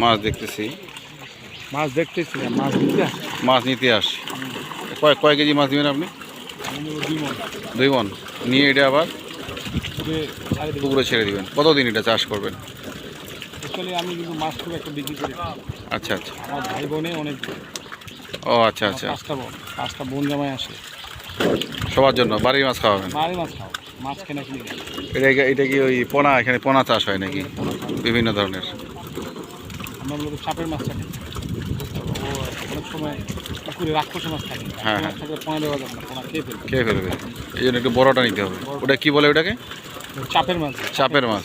মাছ দেখতেছি। মাছ দেখতেছি মাছ নিতে মাছ নিতে আসি কয় কয় কেজি মাছ দিবেন আপনি? দুই মন। নিয়ে এটা আবার পুকুরে ছাড়ে দিবেন। কতদিন এটা চাষ করবেন? আমি কিন্তু মাছ খুব একটা বিক্রি করি আচ্ছা আচ্ছা। আমার ভাই বোনে অনেক ও আচ্ছা আচ্ছা। পাঁচটা বোন পাঁচটা বোন জামাই আসে। সবার জন্য? বাড়ির মাছ খাওয়াবেন মারি মাছ খাও মাছ কেনা কিনে এটা এটা কি ওই পোনা? এখানে পোনা চাষ হয় নাকি? বিভিন্ন ধরনের। আমরা মূলত চাপের মাছ থাকে অনেক সময় পুকুরে রাক্ষসে মাছ থাকে। হ্যাঁ, হ্যাঁ। থাকে পোনা দেওয়া যাবে না পোনা খেয়ে ফেলবে। খেয়ে ফেলবে। এই জন্য একটু বড়টা নিতে হবে। ওটা কি বলে ওটাকে? চাপের মাছ। চাপের মাছ।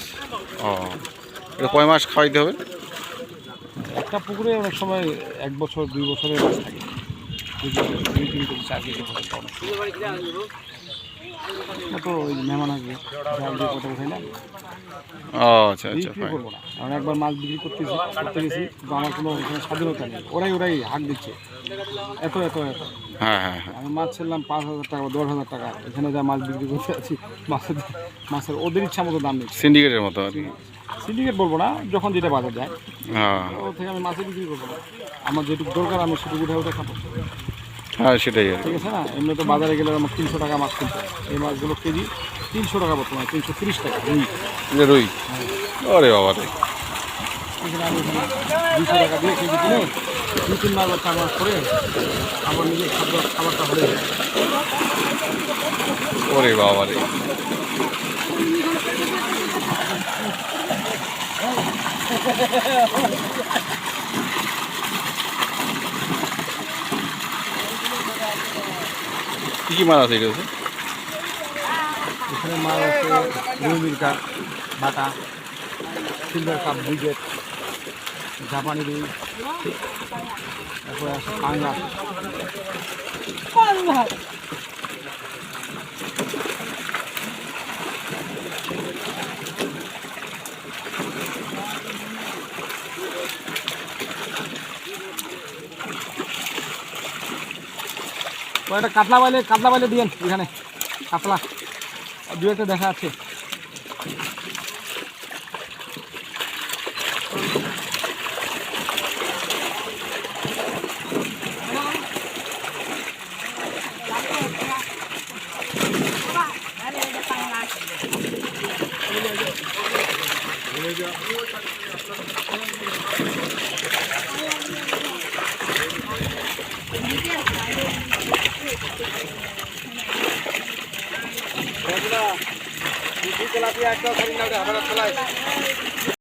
ও। এটা কয় মাস খাওয়াইতে হবে? একটা পুকুরে অনেক সময় এক বছর দুই বছরের মাছ থাকে। দুই তিন কেজি চার কেজি তো ওই মেহমান আসবে ও আচ্ছা আচ্ছা বিক্রি ফাইন করব না। কারণ একবার মাছ বিক্রি করতেছি করতে গেছি কিন্তু আমার কোনো ওখানে স্বাধীনতা নেই। ওরাই ওরাই হাক দিচ্ছে। এত এত এত। হ্যাঁ হ্যাঁ হ্যাঁ। আমি মাছ পাঁচ হাজার টাকা দশ হাজার টাকা। এখানে যা মাছ বিক্রি করতে আছি মাছের মাছের ওদের ইচ্ছা মতো দাম নিচ্ছে। সিন্ডিকেটের মতো আর কি। সিন্ডিকেট বলব না যখন যেটা বাজার যায়। হ্যাঁ। ও থেকে আমি মাছে বিক্রি করব না। আমার যেটুকু দরকার আমি সেটুকু উঠে উঠে খাব। হ্যাঁ সেটাই ঠিক আছে না? এমনি তো বাজারে গেলে আমার তিনশো টাকা মাছ কিনতে হয়। এই মাছগুলো কেজি তিনশো টাকা বর্তমানে তিনশো তিরিশ টাকা রুই। রুই? ওরে বাবা রে। দুশো টাকা দিয়ে কেজি কিনে দু তিন মাস বা চার মাস করে আমার নিজের খাদ্য খাবারটা হয়ে যায়। ওরে বাবা রে। কি কি মাছ আছে এটা হচ্ছে? এখানে মাছ আছে রুই মির্কা বাটা সিলভার কাপ ব্রিগেড জাপানি রুই তারপরে আছে পাঙ্গা কয়েকটা কাতলা বাইলে কাতলা বাইলে দিয়েন এখানে কাতলা দু একটা দেখা আছে Thank you. দুটি তেলাপিয়া একটা খালি না হাজার